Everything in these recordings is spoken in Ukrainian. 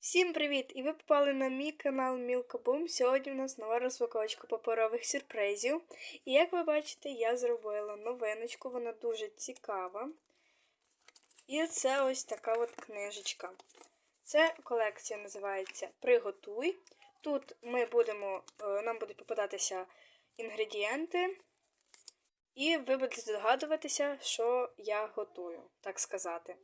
Всім привіт! І ви попали на мій канал Мілка Бум. Сьогодні у нас нова розпаковочка паперових сюрпризів. І як ви бачите, я зробила новиночку, вона дуже цікава. І це ось така от книжечка. Це колекція називається Приготуй. Тут ми будемо, е, нам будуть попадатися інгредієнти, і ви будете здогадуватися, що я готую, так сказати.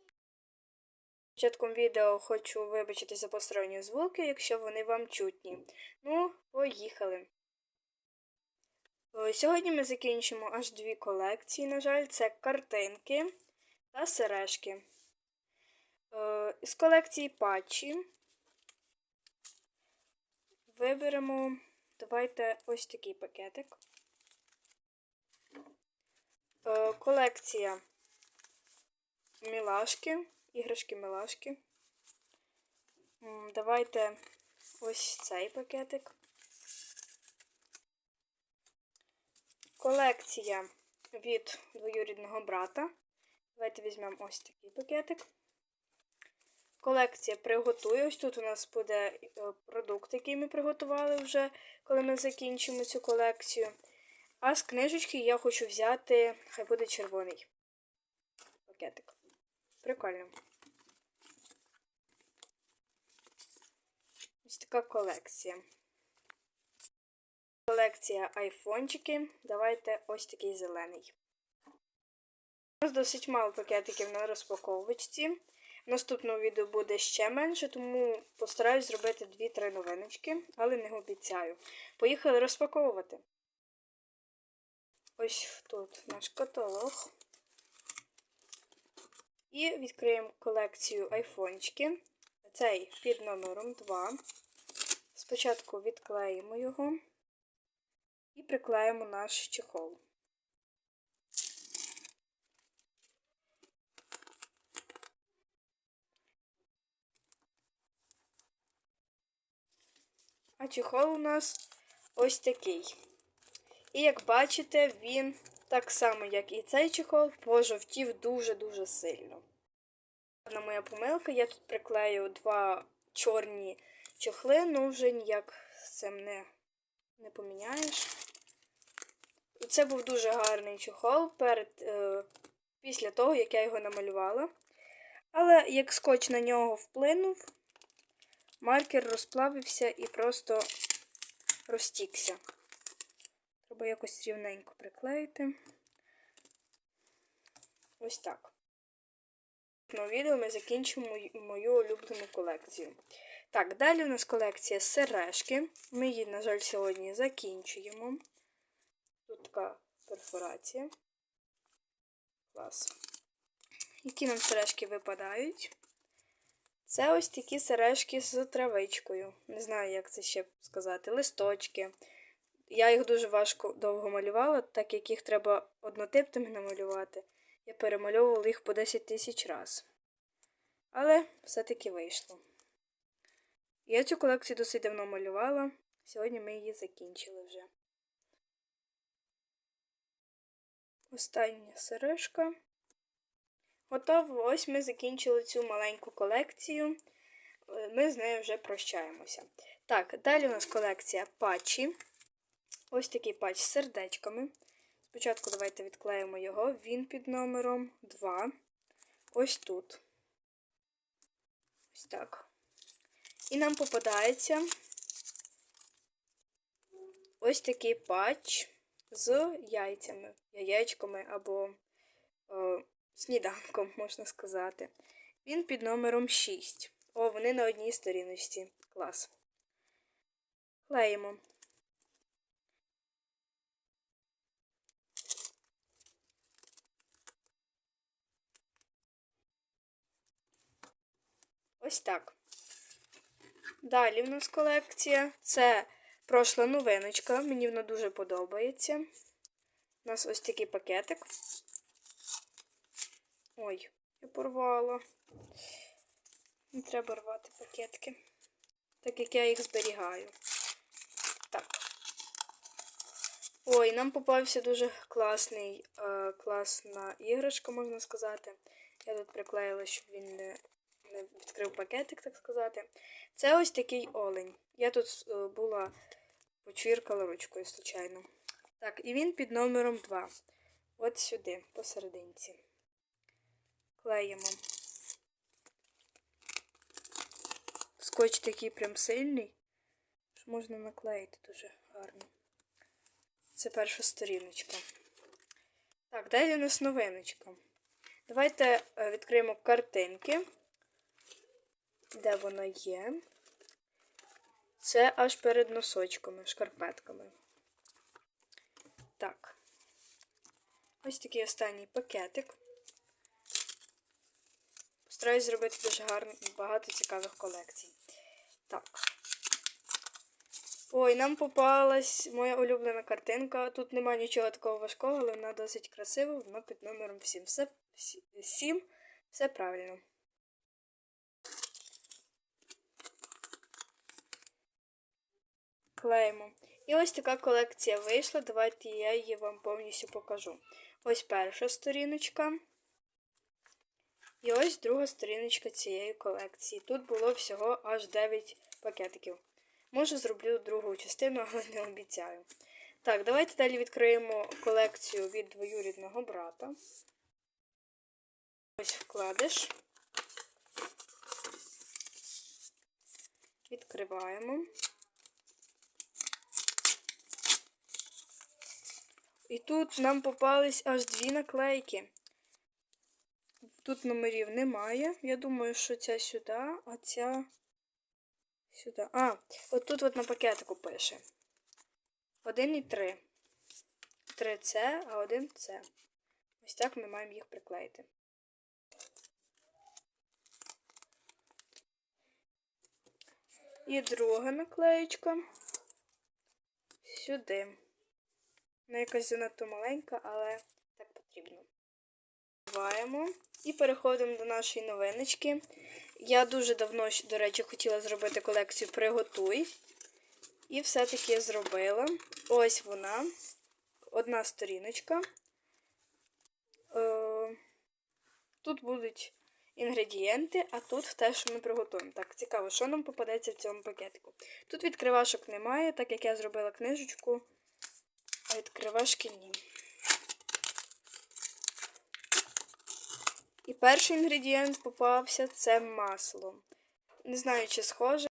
Початком відео хочу вибачити за посторонні звуки, якщо вони вам чутні. Ну, поїхали. Е, Сьогодні ми закінчимо аж дві колекції, на жаль, це картинки та сережки. Е, З колекції патчі виберемо, давайте ось такий пакетик. Е, Колекція мілашки іграшки милашки. Давайте ось цей пакетик. Колекція від двоюрідного брата. Давайте візьмемо ось такий пакетик. Колекція приготує. Ось тут у нас буде е, продукт, який ми приготували вже, коли ми закінчимо цю колекцію. А з книжечки я хочу взяти, хай буде червоний пакетик. Прикольно. Ось така колекція. Колекція айфончики. Давайте ось такий зелений. У нас досить мало пакетиків на розпаковочці. В наступному відео буде ще менше, тому постараюсь зробити 2-3 новиночки, але не обіцяю. Поїхали розпаковувати. Ось тут наш каталог. І відкриємо колекцію айфончики. Цей під номером 2. Спочатку відклеїмо його і приклеїмо наш чехол. А чехол у нас ось такий. І як бачите, він так само, як і цей чехол, пожовтів дуже-дуже сильно. Одна моя помилка, я тут приклею два чорні чохли, ну вже ніяк з цим не, не поміняєш. І це був дуже гарний чохол перед, е, після того, як я його намалювала. Але як скотч на нього вплинув, маркер розплавився і просто розтікся. Треба якось рівненько приклеїти. Ось так. На відео ми закінчимо мою, улюблену колекцію. Так, далі у нас колекція сережки. Ми її, на жаль, сьогодні закінчуємо. Тут така перфорація. Клас. Які нам сережки випадають? Це ось такі сережки з травичкою. Не знаю, як це ще сказати. Листочки. Я їх дуже важко довго малювала, так як їх треба однотипними намалювати. Я перемальовувала їх по 10 тисяч раз. Але все-таки вийшло. Я цю колекцію досить давно малювала. Сьогодні ми її закінчили вже. Остання сережка. Готово. Ось ми закінчили цю маленьку колекцію. Е, Ми з нею вже прощаємося. Так, далі у нас колекція патчі. Ось такий патч з сердечками. Спочатку давайте відклеїмо його. Він під номером 2. Ось тут. Ось так. І нам попадається ось такий патч з яйцями, яєчками або е, сніданком, можна сказати. Він під номером 6. О, вони на одній сторіночці. Клас. Клеїмо. Ось так. Далі в нас колекція. Це прошла новиночка. Мені вона дуже подобається. У нас ось такий пакетик. Ой, я порвала. Не треба рвати пакетки. Так як я їх зберігаю. Так. Ой, нам попався дуже класний, е, класна іграшка, можна сказати. Я тут приклеїла, щоб він не не відкрив пакетик, так сказати. Це ось такий олень. Я тут е, була почвіркала ручкою, случайно. Так, і він під номером 2. От сюди, посерединці. Клеїмо. Скотч такий прям сильний, що можна наклеїти дуже гарно. Це перша сторіночка. Так, далі у нас новиночка. Давайте е, відкриємо картинки. Де вона є? Це аж перед носочками, шкарпетками. Так. Ось такий останній пакетик. Постараюсь зробити дуже гарно багато цікавих колекцій. Так. Ой, нам попалась моя улюблена картинка. Тут немає нічого такого важкого, але вона досить красива, вона під номером 7. Все, 7, все правильно. Клеїмо. І ось така колекція вийшла. Давайте я її вам повністю покажу. Ось перша сторіночка. І ось друга сторіночка цієї колекції. Тут було всього аж 9 пакетиків. Може, зроблю другу частину, але не обіцяю. Так, давайте далі відкриємо колекцію від двоюрідного брата. Ось вкладиш. Відкриваємо. І тут нам попались аж дві наклейки. Тут номерів немає. Я думаю, що ця сюди, а ця сюди. А, от тут от на пакетику пише. Один і три. Три це, а один це. Ось так ми маємо їх приклеїти. І друга наклеєчка сюди. Вона якась занадто маленька, але так потрібно. Відкриваємо і переходимо до нашої новиночки. Я дуже давно, до речі, хотіла зробити колекцію Приготуй. І все-таки зробила. Ось вона. Одна сторіночка. Е, Тут будуть інгредієнти, а тут те, що ми приготуємо. Так, цікаво, що нам попадеться в цьому пакетику. Тут відкривашок немає, так як я зробила книжечку, а відкривашки ні. І перший інгредієнт попався це масло. Не знаю, чи схоже.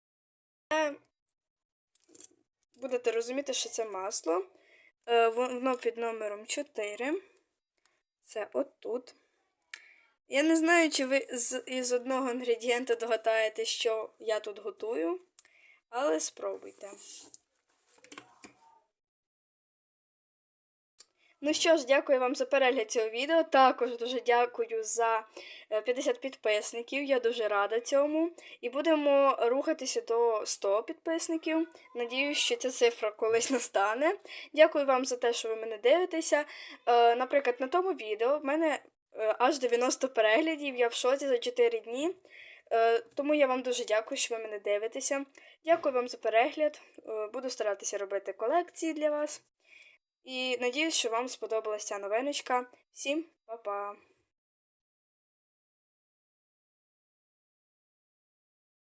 Але будете розуміти, що це масло. Е, Воно під номером 4. Це отут. Я не знаю, чи ви з, із одного інгредієнта догадаєте, що я тут готую, але спробуйте. Ну що ж, дякую вам за перегляд цього відео. Також дуже дякую за е, 50 підписників. Я дуже рада цьому. І будемо рухатися до 100 підписників. Надіюсь, що ця цифра колись настане. Дякую вам за те, що ви мене дивитеся. Е, Наприклад, на тому відео в мене е, аж 90 переглядів. Я в шоці за 4 дні. Е, Тому я вам дуже дякую, що ви мене дивитеся. Дякую вам за перегляд. Е, Буду старатися робити колекції для вас. І надіюсь, що вам сподобалася новиночка. Всім па-па!